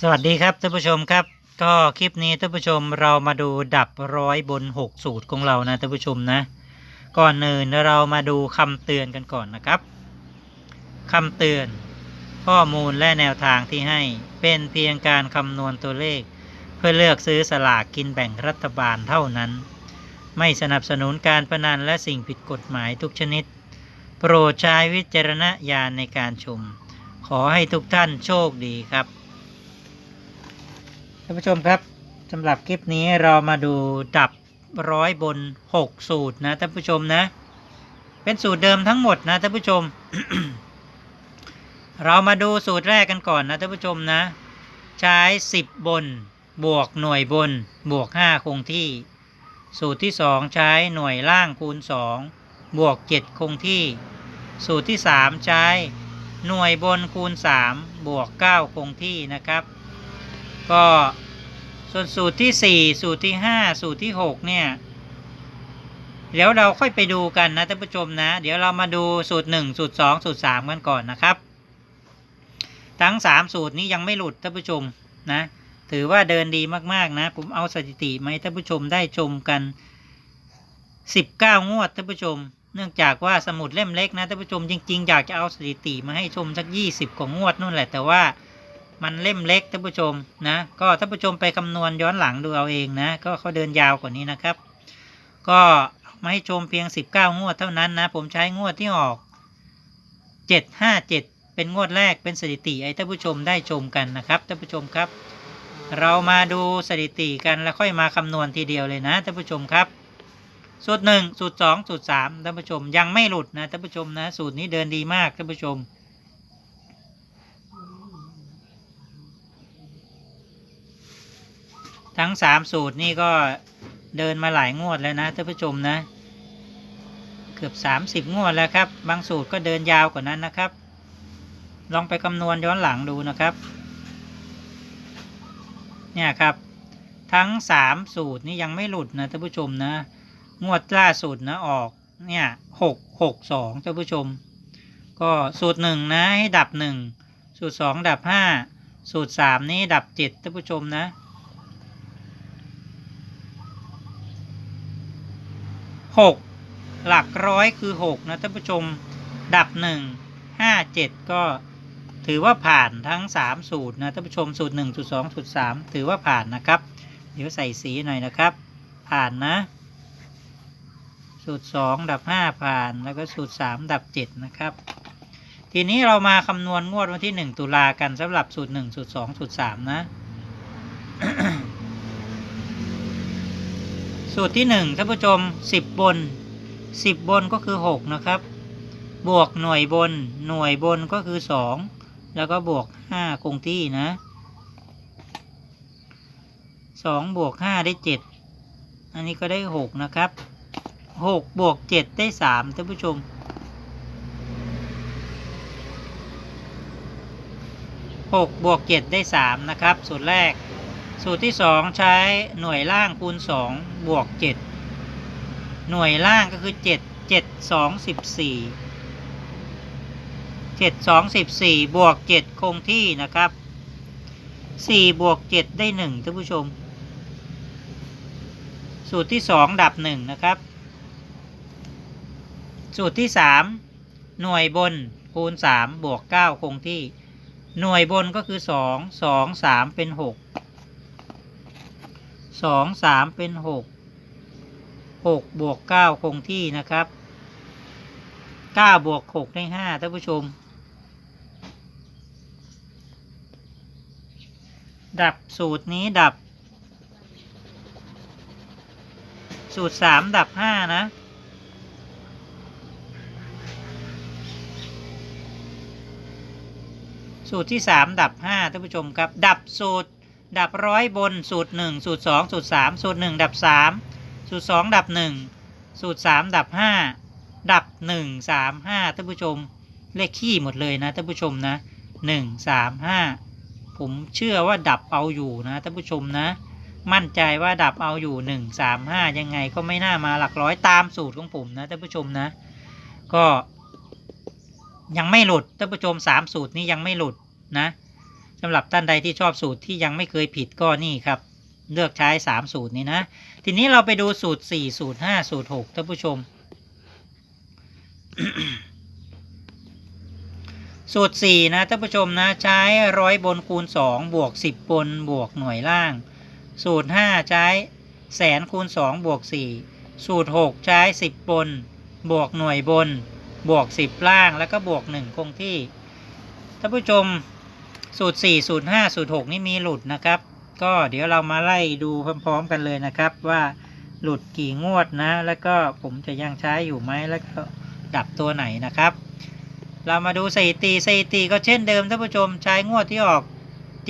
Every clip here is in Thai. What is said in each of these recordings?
สวัสดีครับท่านผู้ชมครับ ก็คลิปนี้ท่านผู้ชมเรามาดูดับร้อยบน 6 สูตรของเรานะท่านผู้ชมนะ ก่อนอื่นเรามาดูคำเตือนกันก่อนนะครับคำเตือนข้อมูลและแนวทางที่ให้เป็นเพียงการคำนวณตัวเลข เพื่อเลือกซื้อสลากกินแบ่งรัฐบาลเท่านั้น ไม่สนับสนุนการพนันและสิ่งผิดกฎหมายทุกชนิด โปรดใช้วิจารณญาณในการชม ขอให้ทุกท่านโชคดีครับ ท่านผู้ชมครับสำหรับคลิปนี้เรามาดูดับร้อยบน 6 สูตรนะท่านผู้ชมนะ เป็นสูตรเดิมทั้งหมดนะท่านผู้ชม เรามาดูสูตรแรกกันก่อนนะท่านผู้ชมนะ ใช้ 10 บน บวกหน่วยบน บวก 5 คงที่ สูตรที่ 2 ใช้หน่วยล่างคูณ 2 บวก 7 คงที่ สูตรที่ 3 ใช้หน่วยบนคูณ 3 บวก 9 คงที่นะครับ ก็ส่วนสูตรที่ 4 สูตรที่ 5 สูตรที่ 6 เนี่ย เดี๋ยวเราค่อยไปดูกันนะท่านผู้ชมนะ เดี๋ยวเรามาดูสูตร 1 สูตร 2 สูตร 3 กันก่อนนะครับ ทั้ง 3 สูตรนี้ยังไม่หลุดท่านผู้ชมนะ ถือว่าเดินดีมากๆนะ ผมเอาสถิติมาให้ท่านผู้ชมได้ชมกัน 19 งวดท่านผู้ชม เนื่องจากว่าสมุดเล่มเล็กนะท่านผู้ชมจริง ๆ อยากจะเอาสถิติมาให้ชมสัก 20 กว่างวดนู่นแหละแต่ว่า มันเล่มเล็กท่านผู้ชมนะก็ท่านผู้ชมไปคำนวณย้อนหลังดูเอาเองนะก็เขาเดินยาวกว่านี้นะครับ ก็มาให้ชมเพียง 19 งวดเท่านั้นนะผมใช้งวดที่ออก 757 เป็นงวดแรกเป็นสถิติให้ท่านผู้ชมได้ชมกันนะครับท่านผู้ชมครับ เรามาดูสถิติกันแล้วค่อยมาคำนวณทีเดียวเลยนะท่านผู้ชมครับสูตรหนึ่งสูตรสองสูตรสามท่านผู้ชมยังไม่หลุดนะท่านผู้ชมนะสูตรนี้เดินดีมากท่านผู้ชม ทั้งสามสูตรนี่ก็เดินมาหลายงวดแล้วนะท่านผู้ชมนะ เกือบสามสิบงวดแล้วครับ บางสูตรก็เดินยาวกว่านั้นนะครับ ลองไปคำนวณย้อนหลังดูนะครับ เนี่ยครับ ทั้งสามสูตรนี่ยังไม่หลุดนะท่านผู้ชมนะ งวดล่าสุดนะออกเนี่ยหกหกสองท่านผู้ชม ก็สูตรหนึ่งนะให้ดับหนึ่งสูตรสองดับห้าสูตรสามนี่ดับเจ็ดท่านผู้ชมนะ หกหลักร้อยคือหกนะท่านผู้ชม ดับหนึ่งห้าเจ็ดก็ถือว่าผ่านทั้งสามสูตรนะท่านผู้ชมสูตรหนึ่งสูตรสองสูตรสามถือว่าผ่านนะครับ เดี๋ยวใส่สีหน่อยนะครับ ผ่านนะ สูตรสองดับห้าผ่านแล้วก็สูตรสามดับเจ็ดนะครับ ทีนี้เรามาคำนวณงวดวันที่หนึ่งตุลากันสำหรับสูตรหนึ่งสูตรสองสูตรสามนะ สูตรที่หนึ่งท่านผู้ชมสิบบนสิบบนก็คือหกนะครับ บวกหน่วยบน หน่วยบนก็คือสองแล้วก็บวกห้าคงที่นะสองบวกห้าได้เจ็ดอันนี้ก็ได้หกนะครับหกบวกเจ็ดได้สามท่านผู้ชมหกบวกเจ็ดได้สามนะครับ สูตรแรก สูตรที่สองใช้หน่วยล่างคูณสองบวกเจ็ดหน่วยล่างก็คือเจ็ดเจ็ดสองสิบสี่เจ็ดสองสิบสี่บวกเจ็ดคงที่นะครับสี่บวกเจ็ดได้หนึ่งท่านผู้ชม สูตรที่สองดับหนึ่งนะครับ สูตรที่สามหน่วยบนคูณสามบวกเก้าคงที่ หน่วยบนก็คือสองสองสามเป็นหก สองสามเป็นหกหกบวกเก้าคงที่นะครับเก้าบวกหกได้ห้าท่านผู้ชม ดับสูตรนี้ดับ สูตรสามดับห้านะสูตรที่สามดับห้าท่านผู้ชมครับ ดับสูตร ดับร้อยบนสูตรหนึ่งสูตรสองสูตรสามสูตรหนึ่งดับสามสูตรสองดับหนึ่งสูตรสามดับห้าดับหนึ่งสามห้าท่านผู้ชมเลขขี้หมดเลยนะท่านผู้ชมนะหนึ่งสามห้าผมเชื่อว่าดับเอาอยู่นะท่านผู้ชมนะ มั่นใจว่าดับเอาอยู่หนึ่งสามห้ายังไงก็ไม่น่ามาหลักร้อยตามสูตรของผมนะท่านผู้ชมนะ ก็ยังไม่หลุดท่านผู้ชมสามสูตรนี้ยังไม่หลุดนะ สำหรับท่านใดที่ชอบสูตรที่ยังไม่เคยผิดก็นี่ครับ เลือกใช้ 3 สูตรนี้นะ ทีนี้เราไปดูสูตร 4 สูตร 5 สูตร 6 ท่านผู้ชม สูตร 4 นะท่านผู้ชมนะ ใช้ร้อยบนคูณ 2 บวก 10 บนบวกหน่วยล่าง สูตร 5 ใช้แสนคูณ 2 บวก 4 สูตร 6 ใช้ 10 บน บวกหน่วยบน บวก 10 ล่างแล้วก็บวก 1 คงที่ท่านผู้ชม สูตร 4 สูตร 5 สูตร 6 นี่มีหลุดนะครับ ก็เดี๋ยวเรามาไล่ดูพร้อม ๆ กันเลยนะครับ ว่าหลุดกี่งวดนะ แล้วก็ผมจะยังใช้อยู่ไหมแล้วก็ดับตัวไหนนะครับ เรามาดูสถิติสถิติก็เช่นเดิมท่านผู้ชมใช้งวดที่ออก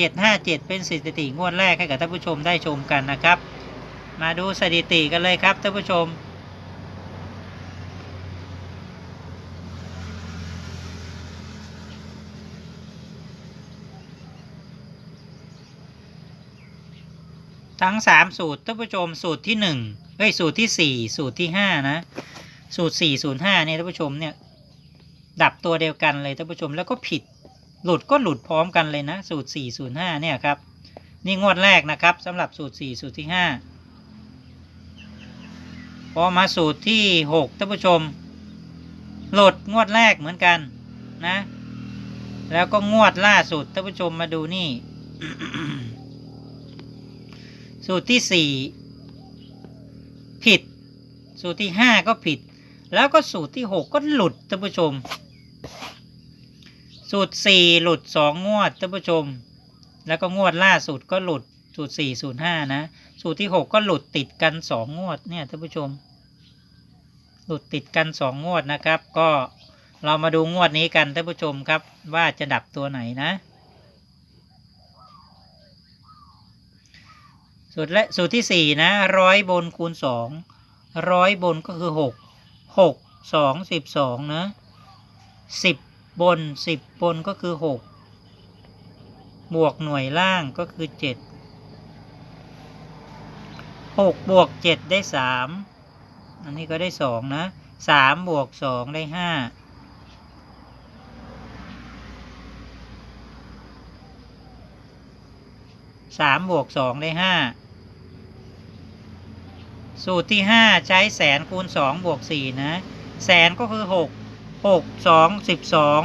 757 เป็นสถิติงวดแรกให้กับท่านผู้ชมได้ชมกันนะครับ มาดูสถิติกันเลยครับท่านผู้ชม ทั้ง 3 สูตรท่านผู้ชมสูตรที่1เอ้ยสูตรที่ 4 สูตรที่ 5 นะ สูตร 4 สูตร5เนี่ยท่านผู้ชมเนี่ยดับตัวเดียวกันเลยท่านผู้ชมแล้วก็ผิดหลุดก็หลุดพร้อมกันเลยนะ สูตร 4 สูตร 5 เนี่ยครับ นี่งวดแรกนะครับสำหรับสูตร 4 สูตรที่ 5 พอมาสูตรที่ 6ท่านผู้ชม หลุดงวดแรกเหมือนกันนะ แล้วก็งวดล่าสุดท่านผู้ชมมาดูนี่ สูตรที่สี่ผิด สูตรที่ห้าก็ผิด แล้วก็สูตรที่หกก็หลุดท่านผู้ชม สูตรสี่หลุดสองงวดท่านผู้ชม แล้วก็งวดล่าสุดก็หลุดสูตรสี่สูตรห้านะ สูตรที่หกก็หลุดติดกันสองงวดเนี่ยท่านผู้ชม หลุดติดกันสองงวดนะครับ ก็เรามาดูงวดนี้กันท่านผู้ชมครับว่าจะดับตัวไหนนะ สูตรและสูตรที่สี่นะร้อยบนคูณสองร้อยบนก็คือหกหกสองสิบสองนะสิบบนสิบบนก็คือหกบวกหน่วยล่างก็คือเจ็ดหกบวกเจ็ดได้สามอันนี้ก็ได้สองนะสามบวกสองได้ห้าสามบวกสองได้ห้า สูตรที่ห้าใช้แสนคูณสองบวกสี่นะ แสนก็คือหกหกสองสิบสอง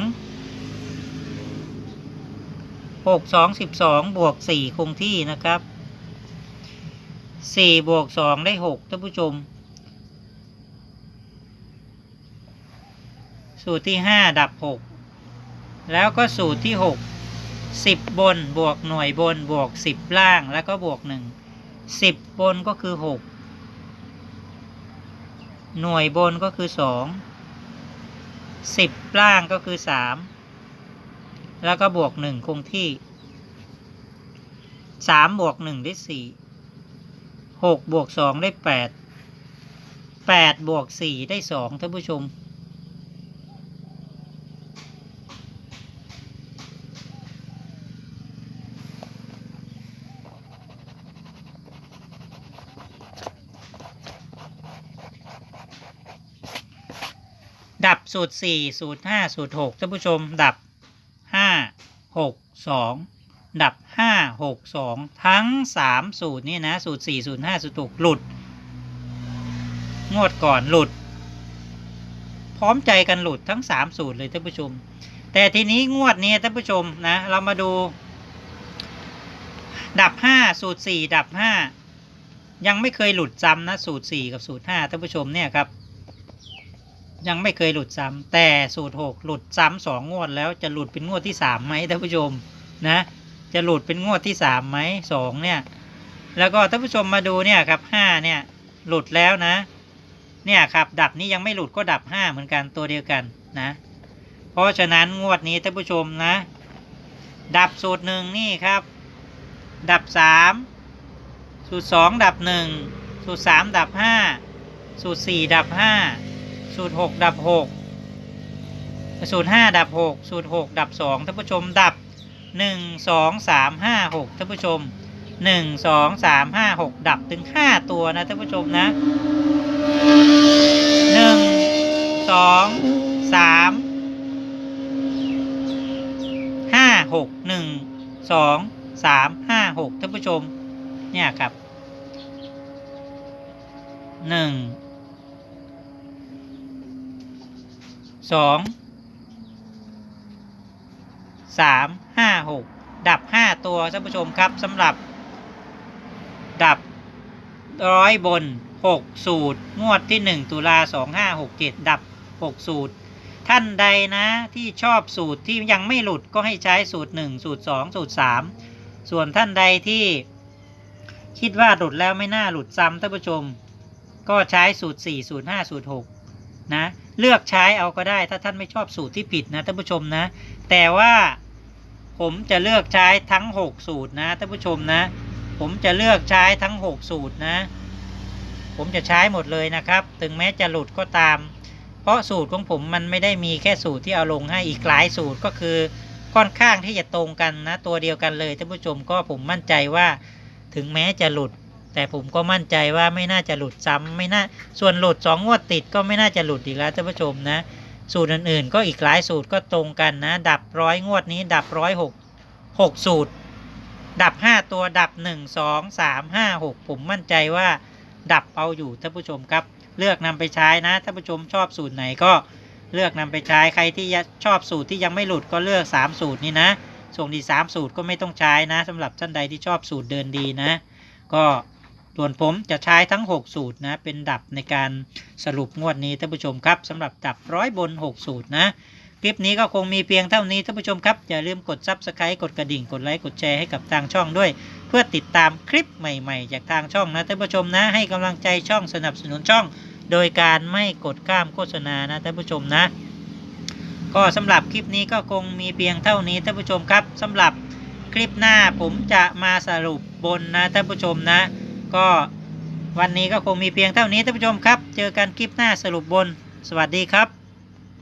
หกสองสิบสองบวกสี่คงที่นะครับสี่บวกสองได้หกท่านผู้ชม สูตรที่ห้าดับหกแล้วก็สูตรที่หกสิบบนบวกหน่วยบนบวกสิบล่างแล้วก็บวกหนึ่งสิบบนก็คือหก หน่วยบนก็คือสองสิบล่างก็คือสามแล้วก็บวกหนึ่งคงที่สามบวกหนึ่งได้สี่หกบวกสองได้แปดแปดบวกสี่ได้สองท่านผู้ชม สูตรสี่สูตรห้าสูตรหกท่านผู้ชมดับห้าหกสองดับห้าหกสองทั้งสามสูตรนี่นะสูตรสี่สูตรห้าสูตรหกหลุด งวดก่อนหลุด พร้อมใจกันหลุดทั้งสามสูตรเลยท่านผู้ชม แต่ทีนี้งวดนี้ท่านผู้ชมนะเรามาดู ดับห้าสูตรสี่ดับห้ายังไม่เคยหลุดซ้ำนะสูตรสี่กับสูตรห้าท่านผู้ชมเนี่ยครับ ยังไม่เคยหลุดซ้ำแต่สูตรหกหลุดซ้ำสองงวดแล้วจะหลุดเป็นงวดที่สามไหมท่านผู้ชมนะจะหลุดเป็นงวดที่สามไหมสองเนี่ย แล้วก็ท่านผู้ชมมาดูเนี่ยครับห้าเนี่ยหลุดแล้วนะ เนี่ยครับดับนี้ยังไม่หลุดก็ดับห้าเหมือนกันตัวเดียวกันนะ เพราะฉะนั้นงวดนี้ท่านผู้ชมนะ ดับสูตรหนึ่งนี่ครับ ดับสามสูตรสองดับหนึ่งสูตรสามดับห้าสูตรสี่ดับห้า สูตรหกดับหกสูตรห้าดับหกสูตรหกดับสองท่านผู้ชมดับหนึ่งสองสามห้าหกท่านผู้ชมหนึ่งสองสามห้าหกดับถึงห้าตัวนะท่านผู้ชมนะหนึ่งสองสามห้าหกหนึ่งสองสามห้าหกท่านผู้ชมเนี่ยครับหนึ่ง สองสามห้าหกดับห้าตัวท่านผู้ชมครับสำหรับ ดับร้อยบนหกสูตร งวดที่หนึ่งตุลาสองห้าหกเจ็ดดับหกสูตร ท่านใดนะที่ชอบสูตรที่ยังไม่หลุดก็ให้ใช้สูตรหนึ่งสูตรสองสูตรสามส่วนท่านใดที่คิดว่าหลุดแล้วไม่น่าหลุดซ้ำท่านผู้ชม ก็ใช้สูตรสี่สูตรห้าสูตรหก นะเลือกใช้เอาก็ได้ ถ้าท่านไม่ชอบสูตรที่ผิดนะท่านผู้ชมนะ แต่ว่าผมจะเลือกใช้ทั้ง 6 สูตรนะท่านผู้ชมนะ ผมจะเลือกใช้ทั้ง 6 สูตรนะ ผมจะใช้หมดเลยนะครับ ถึงแม้จะหลุดก็ตาม เพราะสูตรของผมมันไม่ได้มีแค่สูตรที่เอาลงให้อีกหลายสูตรก็คือค่อนข้างที่จะตรงกันนะ ตัวเดียวกันเลยท่านผู้ชมก็ผมมั่นใจว่า ถึงแม้จะหลุด แต่ผมก็มั่นใจว่าไม่น่าจะหลุดซ้ำไม่น่าส่วนหลุดสองงวดติดก็ไม่น่าจะหลุดอีกแล้วท่านผู้ชมนะ สูตรอื่นๆ ก็อีกหลายสูตรก็ตรงกันนะ ดับร้อยงวดนี้ ดับร้อยหกหกสูตร ดับห้าตัวดับหนึ่งสองสามห้าหกผมมั่นใจว่า ดับเอาอยู่ท่านผู้ชมครับ เลือกนำไปใช้นะท่านผู้ชมชอบสูตรไหนก็เลือกนำไปใช้ใครที่ชอบสูตรที่ยังไม่หลุดก็เลือกสามสูตรนี้นะส่วนดีสามสูตรก็ไม่ต้องใช้นะสำหรับท่านใดที่ชอบสูตรเดินดีนะ ก็ ส่วนผมจะใช้ทั้ง 6 สูตรนะ เป็นดับในการสรุปงวดนี้ท่านผู้ชมครับสำหรับดับร้อยบน 6 สูตรนะ คลิปนี้ก็คงมีเพียงเท่านี้ท่านผู้ชมครับ อย่าลืมกด Subscribe กดกระดิ่ง กดไลค์กดแชร์ให้กับทางช่องด้วย เพื่อติดตามคลิปใหม่ๆ จากทางช่องนะท่านผู้ชมนะ ให้กำลังใจช่องสนับสนุนช่อง โดยการไม่กดข้ามโฆษณานะท่านผู้ชมนะ ก็สำหรับคลิปนี้ก็คงมีเพียงเท่านี้ท่านผู้ชมครับสำหรับคลิปหน้าผมจะมาสรุปบนนะท่านผู้ชมนะ ก็วันนี้ก็คงมีเพียงเท่านี้ท่านผู้ชมครับ เจอกันคลิปหน้าสรุปบน สวัสดีครับ